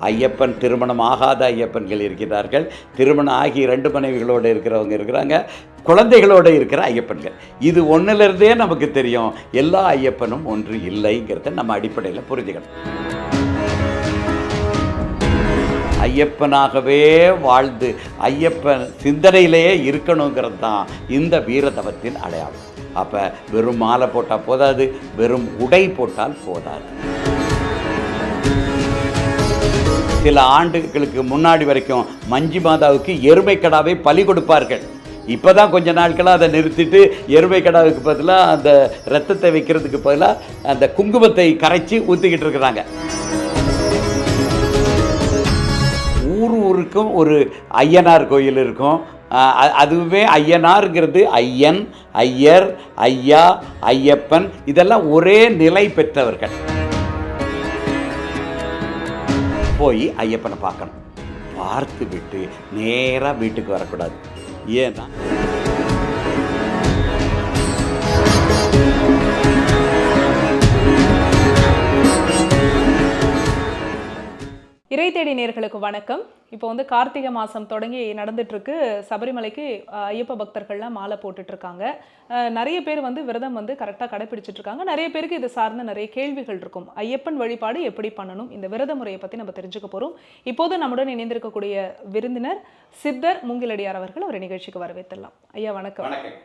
ஐயப்பன் திருமணம் ஆகாத ஐயப்பன்கள் இருக்கிறார்கள். திருமணம் ஆகி இரண்டு மனைவிகளோடு இருக்கிறவங்க இருக்கிறாங்க. குழந்தைகளோடு இருக்கிற ஐயப்பன்கள். இது ஒன்றிலிருந்தே நமக்கு தெரியும். எல்லா ஐயப்பனும் ஒன்று இல்லைங்கிறத நம்ம அடிப்படையில் புரிஞ்சுக்கணும். ஐயப்பனாகவே வாழ்ந்து ஐயப்பன் சிந்தனையிலேயே இருக்கணுங்கிறது தான் இந்த வீரதவத்தின் அடையாளம். அப்போ வெறும் மாலை போட்டால் போதாது வெறும் உடை போட்டால் போதாது. சில ஆண்டுகளுக்கு முன்னாடி வரைக்கும் மஞ்சு மாதாவுக்கு எருமை கடாவை பலி கொடுப்பார்கள். இப்போ தான் கொஞ்ச நாட்களாக அதை நிறுத்திட்டு எருமை கடாவுக்கு பதிலாக அந்த ரத்தத்தை வைக்கிறதுக்கு பதிலாக அந்த குங்குமத்தை கரைச்சி ஊற்றிக்கிட்டு இருக்கிறாங்க. ஊர் ஊருக்கும் ஒரு ஐயனார் கோயில் இருக்கும். அஹ் அதுவே ஐயனாருங்கிறது ஐயன் ஐயர் ஐயா ஐயப்பன் இதெல்லாம் ஒரே நிலை பெற்றவர்கள். போய் ஐயப்பனை பார்க்கணும். பார்த்து விட்டு நேராக வீட்டுக்கு வரக்கூடாது. ஏன்னா இறை தேடி நேர்களுக்கு வணக்கம். இப்போ வந்து கார்த்திகை மாதம் தொடங்கி நடந்துட்டுருக்கு. சபரிமலைக்கு ஐயப்ப பக்தர்கள்லாம் மாலை போட்டுட்ருக்காங்க நிறைய பேர் வந்து விரதம் வந்து கரெக்டாக கடைப்பிடிச்சிட்ருக்காங்க நிறைய பேருக்கு இது சார்ந்த நிறைய கேள்விகள் இருக்கும். ஐயப்பன் வழிபாடு எப்படி பண்ணணும்? இந்த விரத முறையை பற்றி நம்ம தெரிஞ்சுக்க போகிறோம் இப்போது நம்முடன் இணைந்திருக்கக்கூடிய விருந்தினர் சித்தர் மூங்கிலடியார் அவர்கள் ஒரு நிகழ்ச்சிக்கு வரவேற்றலாம். ஐயா வணக்கம். வணக்கம்.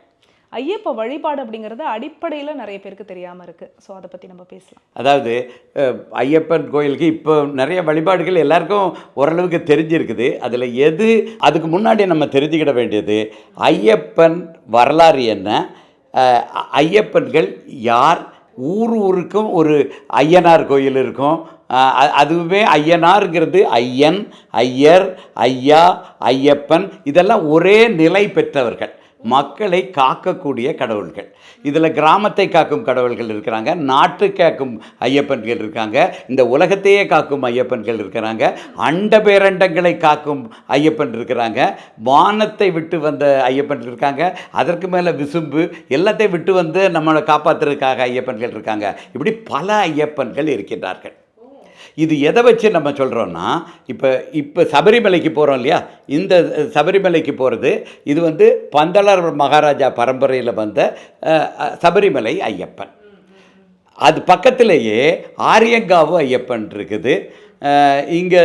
ஐயப்ப வழிபாடு அப்படிங்கிறது அடிப்படையில் நிறைய பேருக்கு தெரியாமல் இருக்குது ஸோ அதை பற்றி நம்ம பேசலாம். அதாவது ஐயப்பன் கோயிலுக்கு இப்போ நிறைய வழிபாடுகள் எல்லாருக்கும் ஓரளவுக்கு தெரிஞ்சிருக்குது. அதில் எது அதுக்கு முன்னாடி நம்ம தெரிஞ்சுக்கிட வேண்டியது ஐயப்பன் வரலாறு என்ன? ஐயப்பன்கள் யார்? ஊர் ஊருக்கும் ஒரு ஐயனார் கோயில் இருக்கும். அஹ், அதுவே ஐயனாருங்கிறது ஐயன் ஐயர் ஐயா ஐயப்பன் இதெல்லாம் ஒரே நிலை பெற்றவர்கள். மக்களை காக்கக்கூடிய கடவுள்கள். இதில் கிராமத்தை காக்கும் கடவுள்கள் இருக்கிறாங்க நாட்டு காக்கும் ஐயப்பன்கள் இருக்காங்க இந்த உலகத்தையே காக்கும் ஐயப்பன்கள் இருக்கிறாங்க அண்ட பேரண்டங்களை காக்கும் ஐயப்பன் இருக்கிறாங்க வானத்தை விட்டு வந்த ஐயப்பன் இருக்காங்க அதற்கு மேலே விசும்பு எல்லாத்தையும் விட்டு வந்து நம்மளை காப்பாற்றுறதுக்காக ஐயப்பன்கள் இருக்காங்க. இப்படி பல ஐயப்பன்கள் இருக்கின்றார்கள். இது எதை வச்சு நம்ம சொல்கிறோன்னா இப்போ இப்போ சபரிமலைக்கு போகிறோம் இல்லையா? இந்த சபரிமலைக்கு போகிறது இது வந்து பந்தளர் மகாராஜா பரம்பரையில் வந்த சபரிமலை ஐயப்பன். அது பக்கத்திலேயே ஆரியங்காவு ஐயப்பன் இருக்குது. இங்கே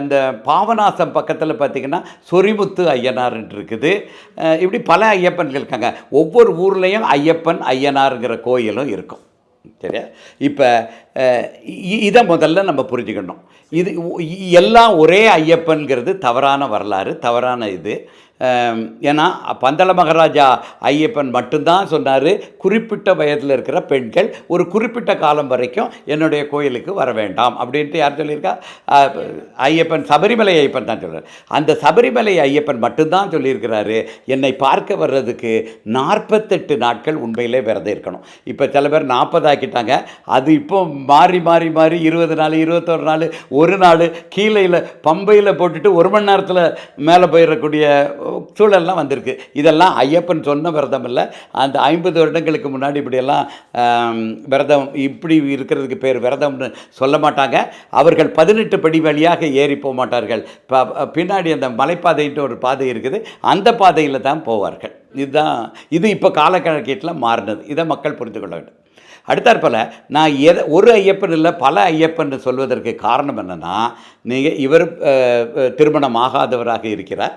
அந்த பாவநாசம் பக்கத்தில் பார்த்திங்கன்னா சொரிமுத்து ஐயனார்ன்ட்டு இருக்குது. இப்படி பல ஐயப்பன்கள் இருக்காங்க. ஒவ்வொரு ஊர்லேயும் ஐயப்பன் ஐயனாருங்கிற கோயிலும் இருக்கும். சரியா? இப்போ இதை முதல்ல நம்ம புரிஞ்சுக்கணும். இது எல்லாம் ஒரே ஐயப்பன்கிறது தவறான வரலாறு தவறான இது. ஏன்னா பந்தள மகாராஜா ஐயப்பன் மட்டும்தான் சொன்னார் குறிப்பிட்ட வயதில் இருக்கிற பெண்கள் ஒரு குறிப்பிட்ட காலம் வரைக்கும் என்னுடைய கோயிலுக்கு வர வேண்டாம் அப்படின்ட்டு யார் சொல்லியிருக்கா? ஐயப்பன் சபரிமலை ஐயப்பன் தான் சொல்கிறார் அந்த சபரிமலை ஐயப்பன் மட்டும்தான் சொல்லியிருக்கிறாரு என்னை பார்க்க வர்றதுக்கு நாற்பத்தெட்டு நாட்கள் உண்மையிலே விரதம் இருக்கணும். இப்போ சில பேர் நாற்பதாக்கிட்டாங்க அது இப்போ மாறி மாறி மாறி இருபது நாள் இருபத்தொரு நாள் ஒரு நாள் கீழையில் பம்பையில் போட்டுட்டு ஒரு மணி நேரத்தில் மேலே போயிடக்கூடிய சூழல்லாம் வந்திருக்கு. இதெல்லாம் ஐயப்பன் சொன்ன விரதம் இல்லை. அந்த ஐம்பது வருடங்களுக்கு முன்னாடி இப்படியெல்லாம் விரதம் இப்படி இருக்கிறதுக்கு பேர் விரதம்னு சொல்ல மாட்டாங்க. அவர்கள் பதினெட்டு படி வழியாக ஏறி போக மாட்டார்கள். ப- பின்னாடி அந்த மலைப்பாதைன்ட்டு ஒரு பாதை இருக்குது. அந்த பாதையில் தான் போவார்கள். இதுதான் இது இப்போ காலக்கணக்கீட்டில் மாறினது. இதை மக்கள் புரிந்து கொள்ள வேண்டும். அடுத்தாற்போல் நான் எதை ஒரு ஐயப்பன் இல்லை பல ஐயப்பன் சொல்வதற்கு காரணம் என்னென்னா நீங்கள் இவர் திருமணம் ஆகாதவராக இருக்கிறார்.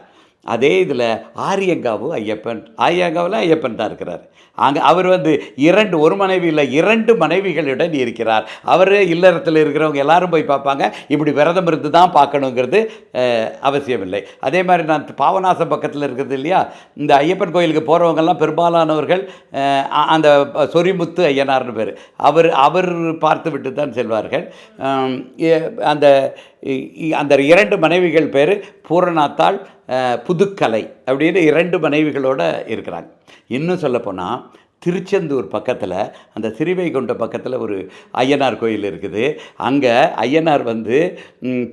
அதே இதில் ஆரியங்காவும் ஐயப்பன் ஆரியங்காவில் ஐயப்பன் தான் இருக்கிறார். அங்கே அவர் வந்து இரண்டு ஒரு மனைவி இல்லை இரண்டு மனைவிகளுடன் இருக்கிறார். அவர் இல்லறத்தில் இருக்கிறவங்க எல்லாரும் போய் பார்ப்பாங்க. இப்படி விரதம் இருந்து தான் பார்க்கணுங்கிறது அவசியம் அவசியமில்லை. அதே மாதிரி நான் பாவநாசம் பக்கத்தில் இருக்கிறது இல்லையா? இந்த ஐயப்பன் கோயிலுக்கு போகிறவங்கெல்லாம் பெரும்பாலானவர்கள் அந்த சொரிமுத்து ஐயனார்னு பேர். அவர் அவர் பார்த்து விட்டு தான் செல்வார்கள் அந்த அந்த இரண்டு மனைவிகள் பேர் பூரணாத்தாள் புதுக்கலை அப்படின்னு இரண்டு மனைவிகளோட இருக்கிறாங்க. இன்னும் சொல்லப்போனால் திருச்செந்தூர் பக்கத்தில் அந்த திருவைகுண்ட பக்கத்தில் ஒரு ஐயனார் கோயில் இருக்குது. அங்கே ஐயனார் வந்து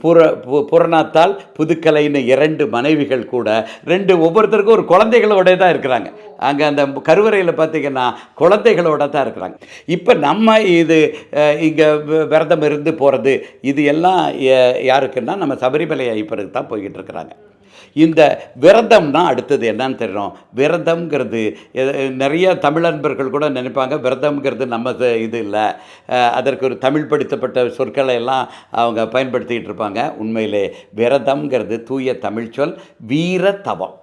பூர புற புறநாத்தால் புதுக்கலைன்னு இரண்டு மனைவிகள் கூட ரெண்டு ஒவ்வொருத்தருக்கும் ஒரு குழந்தைகளோட தான் இருக்கிறாங்க. அங்கே அந்த கருவறையில் பார்த்தீங்கன்னா குழந்தைகளோட தான் இருக்கிறாங்க. இப்போ நம்ம இது இங்கே விரதம் இருந்து போகிறது இது எல்லாம் யாருக்குன்னா நம்ம சபரிமலை ஐப்பருக்கு தான் போய்கிட்டு இருக்கிறாங்க. இந்த விரதம்னா அடுத்தது. என்னன்னு தெரியும்? விரதம்ங்கிறது நிறைய நிறைய தமிழன்பர்கள் கூட நினைப்பாங்க விரதம்ங்கிறது நம்ம இது- இது இல்லை. அதற்கு ஒரு தமிழ் படித்தப்பட்ட சொற்களை எல்லாம் அவங்க பயன்படுத்திக்கிட்டு இருப்பாங்க. உண்மையிலே விரதம்ங்கிறது தூய தமிழ் சொல் வீர தவம்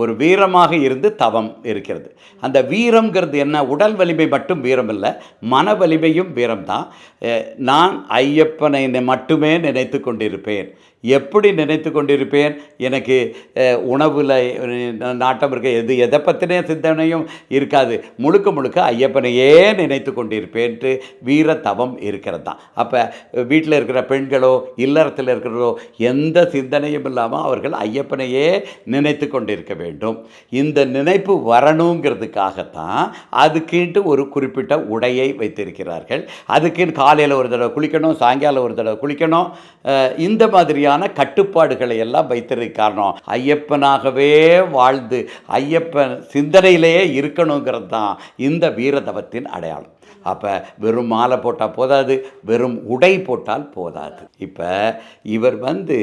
ஒரு வீரமாக இருந்து தவம் இருக்கிறது. அந்த வீரம்ங்கிறது என்ன? உடல் வலிமை மட்டும் வீரம் இல்லை மன வலிமையும் வீரம்தான். தான் நான் ஐயப்பனை மட்டுமே நினைத்து கொண்டிருப்பேன். எப்படி நினைத்து கொண்டிருப்பேன்? எனக்கு உணவில் நாட்டம் இருக்க எது எதை பற்றின சிந்தனையும் இருக்காது. முழுக்க முழுக்க ஐயப்பனையே நினைத்து கொண்டிருப்பேன்ட்டு வீர தவம் இருக்கிறது தான் அப்போ வீட்டில் இருக்கிற பெண்களோ இல்லறத்தில் இருக்கிறதோ எந்த சிந்தனையும் இல்லாமல் அவர்கள் ஐயப்பனையே நினைத்து கொண்டிருக்க வேண்டும். இந்த நினைப்பு வரணுங்கிறதுக்காகத்தான் அதுக்குன்ட்டு ஒரு குறிப்பிட்ட உடையை வைத்திருக்கிறார்கள். அதுக்குன்னு காலையில் ஒரு தடவை குளிக்கணும் சாயங்காலம் ஒரு தடவை குளிக்கணும் இந்த மாதிரியான கட்டுப்பாடுகளை எல்லாம் வைத்திருக்க காரணம் ஐயப்பனாகவே வாழ்ந்து ஐயப்பன் சிந்தனையிலேயே இருக்கணுங்கிறது தான் இந்த வீரதவத்தின் அடையாளம். அப்போ வெறும் மாலை போட்டால் போதாது வெறும் உடை போட்டால் போதாது. இப்போ இவர் வந்து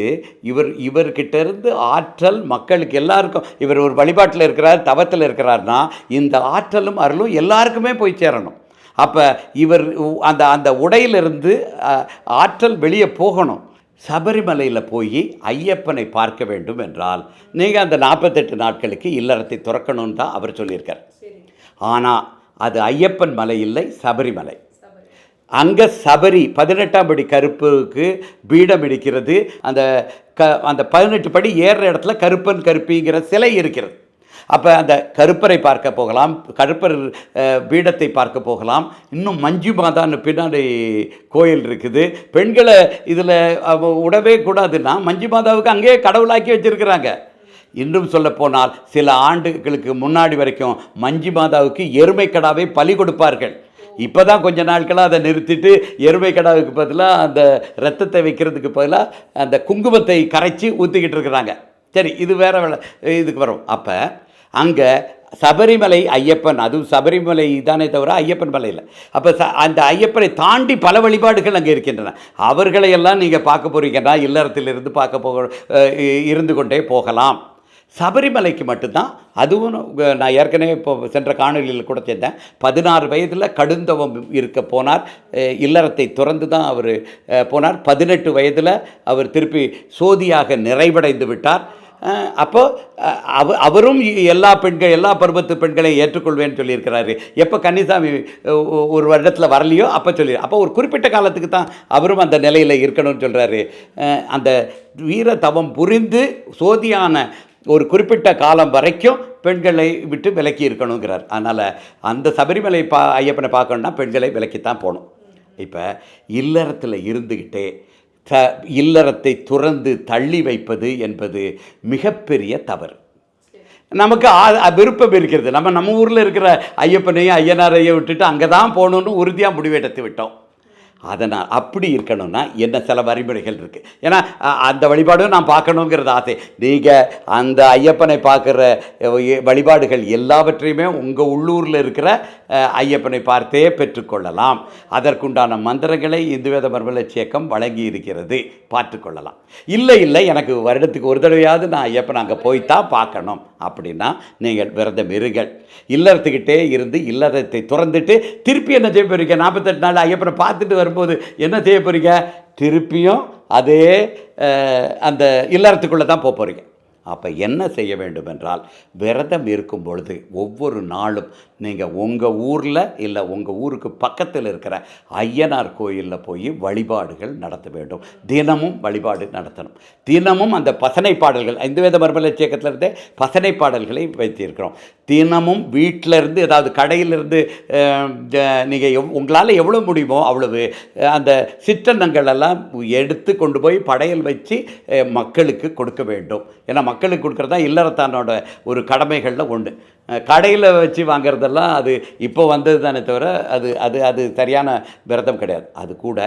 இவர் இவர்கிட்ட இருந்து ஆற்றல் மக்களுக்கு எல்லாருக்கும் இவர் ஒரு வழிபாட்டில் இருக்கிறார் தவத்தில் இருக்கிறார்னா இந்த ஆற்றலும் அருளும் எல்லாருக்குமே போய் சேரணும். அப்போ இவர் அந்த அந்த உடையிலிருந்து ஆற்றல் வெளியே போகணும். சபரிமலையில் போய் ஐயப்பனை பார்க்க வேண்டும் என்றால் நீங்கள் அந்த நாற்பத்தெட்டு நாட்களுக்கு இல்லறத்தை துறக்கணும்னு தான் அவர் சொல்லியிருக்கார். ஆனால் அது ஐயப்பன் மலை இல்லை சபரிமலை அங்கே சபரி பதினெட்டாம் படி கருப்புக்கு பீடம் இடிக்கிறது. அந்த க அந்த பதினெட்டு படி ஏறுற இடத்துல கருப்பன் கருப்பிங்கிற சிலை இருக்கிறது. அப்போ அந்த கருப்பரை பார்க்க போகலாம் கருப்பர் பீடத்தை பார்க்க போகலாம். இன்னும் மஞ்சு மாதான்னு பின்னாடி கோயில் இருக்குது. பெண்களை இதில் விடவே கூடாதுன்னா மஞ்சு மாதாவுக்கு அங்கேயே கடவுளாக்கி வச்சிருக்கிறாங்க. இன்னும் சொல்ல போனால் சில ஆண்டுகளுக்கு முன்னாடி வரைக்கும் மஞ்சு மாதாவுக்கு எருமை கடாவை பலி கொடுப்பார்கள். இப்போ தான் கொஞ்ச நாட்களாக அதை நிறுத்திட்டு எருமை கடாவுக்கு பதிலாக அந்த ரத்தத்தை வைக்கிறதுக்கு பதிலாக அந்த குங்குமத்தை கரைச்சி ஊற்றிக்கிட்டு இருக்கிறாங்க. சரி இது வேறு வேலை இதுக்கு வரும். அப்போ அங்கே சபரிமலை ஐயப்பன் அதுவும் சபரிமலை தானே தவிர ஐயப்பன் மலை இல்லை. அப்போ ச அந்த ஐயப்பனை தாண்டி பல வழிபாடுகள் அங்கே இருக்கின்றன. அவர்களையெல்லாம் நீங்கள் பார்க்க போகிறீங்கன்னா இல்லறத்திலிருந்து பார்க்க போக இருந்து கொண்டே போகலாம். சபரிமலைக்கு மட்டும்தான். அதுவும் நான் ஏற்கனவே இப்போ சென்ற காணொலியில் கூட சேர்ந்தேன் பதினாறு வயதில் கடுந்தவம் இருக்க போனார். இல்லறத்தை துறந்து தான் அவர் போனார். பதினெட்டு வயதில் அவர் திருப்பி சோதியாக நிறைவடைந்து விட்டார். அப்போது அப்போ அவ அவரும் எல்லா பெண்கள் எல்லா பருவத்து பெண்களையும் ஏற்றுக்கொள்வேன்னு சொல்லியிருக்கிறாரு. எப்போ கன்னிசாமி ஒரு வருடத்தில் வரலையோ அப்போ சொல்லி அப்போ ஒரு குறிப்பிட்ட காலத்துக்கு தான் அவரும் அந்த நிலையில் இருக்கணும்னு சொல்கிறாரு அந்த வீர தவம் புரிந்து சோதியான ஒரு குறிப்பிட்ட காலம் வரைக்கும் பெண்களை விட்டு விலக்கி இருக்கணுங்கிறார். அதனால் அந்த சபரிமலை பா ஐயப்பனை பார்க்கணுன்னா பெண்களை விலக்கித்தான் போகணும். இப்போ இல்லறத்தில் இருந்துக்கிட்டே த இல்லறத்தை துறந்து தள்ளி வைப்பது என்பது மிகப்பெரிய தவறு. நமக்கு ஆ- விருப்பம் இருக்கிறது. நம்ம நம்ம ஊரில் இருக்கிற ஐயப்பனையும் ஐயனாரையும் விட்டுட்டு அங்கே தான் போகணுன்னு உறுதியாக முடிவெடுத்து விட்டோம். அதனால் அப்படி இருக்கணும்னா என்ன சில வழிமுறைகள் இருக்குது ஏன்னா அந்த வழிபாடும் நான் பார்க்கணுங்கிறது ஆசை. நீங்கள் அந்த ஐயப்பனை பார்க்குற வழிபாடுகள் எல்லாவற்றையுமே உங்கள் உள்ளூரில் இருக்கிற ஐயப்பனை பார்த்தே பெற்றுக்கொள்ளலாம். அதற்குண்டான மந்திரங்களை இந்து வேத மர்மலட்சி இயக்கம் வழங்கி இருக்கிறது. பார்த்துக்கொள்ளலாம். இல்லை இல்லை எனக்கு வருடத்துக்கு ஒரு தடவையாவது நான் ஐயப்பன் அங்கே போய் தான் பார்க்கணும். அப்படின்னா நீங்கள் விரதம் இருங்கள். இல்லறத்துக்கிட்டே இருந்து இல்லறத்தை துறந்துட்டு திருப்பி என்ன செய்ய போயிருக்கேன் நாற்பத்தெட்டு நாள் ஐயப்பனை பார்த்துட்டு வர வரும்போது என்ன செய்ய போறீங்க? திருப்பியும் அதே அந்த இல்லறத்துக்குள்ளே தான் போக போகிறீங்க அப்போ என்ன செய்ய வேண்டும் என்றால் விரதம் இருக்கும் பொழுது ஒவ்வொரு நாளும் நீங்கள் உங்கள் ஊரில் இல்லை உங்கள் ஊருக்கு பக்கத்தில் இருக்கிற ஐயனார் கோயிலில் போய் வழிபாடுகள் நடத்த வேண்டும். தினமும் வழிபாடு நடத்தணும். தினமும் அந்த பசனை பாடல்கள் ஐந்து வேத மர்மல இயக்கத்திலிருந்தே பசனை பாடல்களை வைத்திருக்கிறோம். தினமும் வீட்டிலருந்து ஏதாவது கடையிலிருந்து நீங்கள் எவ் உங்களால் எவ்வளோ முடியுமோ அவ்வளவு அந்த சிற்றன்னங்கள் எல்லாம் எடுத்து கொண்டு போய் படையல் வச்சு மக்களுக்கு கொடுக்க வேண்டும். ஏன்னா மக்களுக்கு கொடுக்குறது தான் இல்லறத்தானோட ஒரு கடமைகளில் ஒன்று கடையில் வச்சு வாங்குறதெல்லாம் அது இப்போ வந்தது தானே தவிர அது அது அது சரியான விரதம் கிடையாது. அது கூட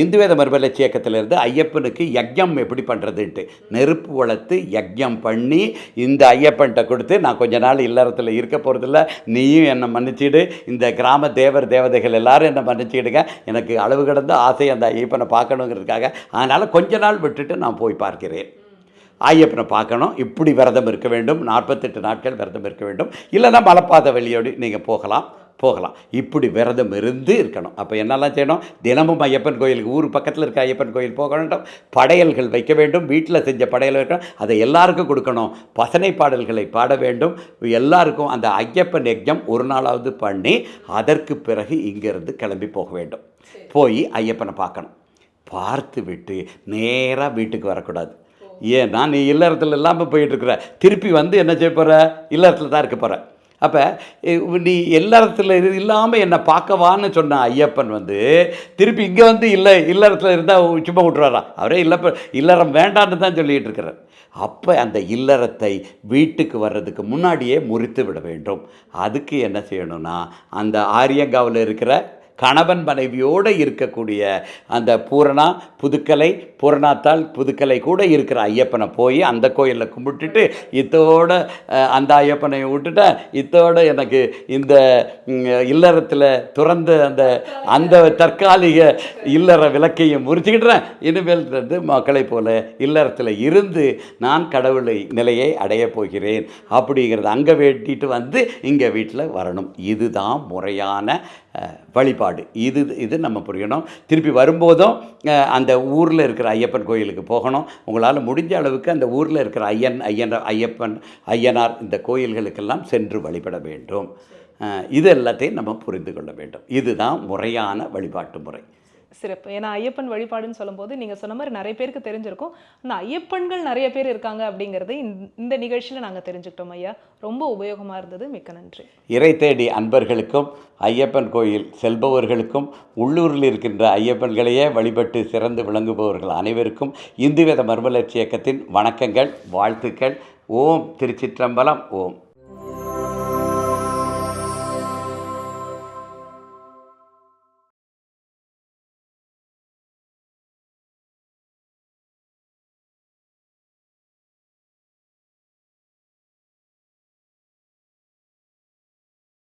இந்துவேத மறுமலர்ச்சி இயக்கத்திலிருந்து ஐயப்பனுக்கு யஜ்யம் எப்படி பண்ணுறதுன்ட்டு நெருப்பு வளர்த்து யஜ்யம் பண்ணி இந்த ஐயப்பன்கிட்ட கொடுத்து நான் கொஞ்ச நாள் இல்லறத்தில் இருக்க போகிறதில்ல நீயும் என்னை மன்னிச்சிடு இந்த கிராம தேவர் தேவதைகள் எல்லாரும் என்னை மன்னிச்சிடுங்க எனக்கு அளவு கடந்த ஆசை அந்த ஐயப்பனை பார்க்கணுங்கிறதுக்காக அதனால் கொஞ்ச நாள் விட்டுட்டு நான் போய் பார்க்கிறேன். ஐயப்பனை பார்க்கணும். இப்படி விரதம் இருக்க வேண்டும். நாற்பத்தெட்டு நாட்கள் விரதம் இருக்க வேண்டும். இல்லைன்னா மலைப்பாதை வழியோடு நீங்கள் போகலாம். போகலாம். இப்படி விரதம் இருந்து இருக்கணும். அப்போ என்னெல்லாம் செய்யணும்? தினமும் ஐயப்பன் கோயிலுக்கு ஊர் பக்கத்தில் இருக்க ஐயப்பன் கோயில் போக வேண்டும். படையல்கள் வைக்க வேண்டும். வீட்டில் செஞ்ச படையல் வைக்கணும். அதை எல்லாருக்கும் கொடுக்கணும். பசனை பாடல்களை பாட வேண்டும். எல்லாருக்கும் அந்த ஐயப்பன் யஜ்ஞம் ஒரு நாளாவது பண்ணி அதற்கு பிறகு இங்கிருந்து கிளம்பி போக வேண்டும். போய் ஐயப்பனை பார்க்கணும். பார்த்து விட்டு நேராக வீட்டுக்கு வரக்கூடாது. ஏன்னா நீ இல்லறத்தில் இல்லாமல் போயிட்டுருக்குற. திருப்பி வந்து என்ன செய்ய போகிற இல்லறத்தில் தான் இருக்க போகிற அப்போ நீ இல்லறத்தில் இல்லாமல் என்னை பார்க்கவான்னு சொன்ன ஐயப்பன் வந்து திருப்பி இங்கே வந்து இல்லை இல்லறத்தில் இருந்தால் சும்மா விட்ருவாரா அவரே இல்ல இல்லறம் வேண்டான்னு தான் சொல்லிகிட்டு இருக்கிறார் அப்போ அந்த இல்லறத்தை வீட்டுக்கு வர்றதுக்கு முன்னாடியே முறித்து விட வேண்டும். அதுக்கு என்ன செய்யணும்னா அந்த ஆரியங்காவில் இருக்கிற கணவன் மனைவியோடு இருக்கக்கூடிய அந்த பூரணா புதுக்கலை பூரணாத்தால் புதுக்கலை கூட இருக்கிற ஐயப்பனை போய் அந்த கோயிலில் கும்பிட்டுட்டு இத்தோட அந்த ஐயப்பனை விட்டுட்டா இத்தோட எனக்கு இந்த இல்லறத்தில் துறந்த அந்த அந்த தற்காலிக இல்லற விளக்கையும் முறிச்சுக்கிட்டுறேன். இனிமேல் வந்து மக்களை போல இல்லறத்தில் இருந்து நான் கடவுளை நிலையை அடையப் போகிறேன். அப்படிங்கிறத அங்கே வேட்டிட்டு வந்து இங்கே வீட்டில் வரணும். இதுதான் முறையான வழிபாடு. இது இது நம்ம புரியணும். திருப்பி வரும்போதும் அந்த ஊரில் இருக்கிற ஐயப்பன் கோயிலுக்கு போகணும். உங்களால் முடிஞ்ச அளவுக்கு அந்த ஊரில் இருக்கிற ஐயன் ஐயன் ஐயப்பன் ஐயனார் இந்த கோயில்களுக்கெல்லாம் சென்று வழிபட வேண்டும். இது எல்லாத்தையும் நம்ம புரிந்து கொள்ள வேண்டும். இதுதான் முறையான வழிபாட்டு முறை. சிறப்பு. ஏன்னா ஐயப்பன் வழிபாடுன்னு சொல்லும்போது நீங்கள் சொன்ன மாதிரி நிறைய பேருக்கு தெரிஞ்சிருக்கும். ஆனால் ஐயப்பன்கள் நிறைய பேர் இருக்காங்க அப்படிங்கிறது இந்த- இந்த நிகழ்ச்சியில் நாங்கள் தெரிஞ்சுக்கிட்டோம் ஐயா. ரொம்ப உபயோகமாக இருந்தது. மிக்க நன்றி. இறை தேடி அன்பர்களுக்கும் ஐயப்பன் கோயில் செல்பவர்களுக்கும் உள்ளூரில் இருக்கின்ற ஐயப்பன்களையே வழிபட்டு சிறந்து விளங்குபவர்கள் அனைவருக்கும் இந்துவேத மர்மலட்சி இயக்கத்தின் வணக்கங்கள் வாழ்த்துக்கள். ஓம் திருச்சிற்றம்பலம். ஓம்.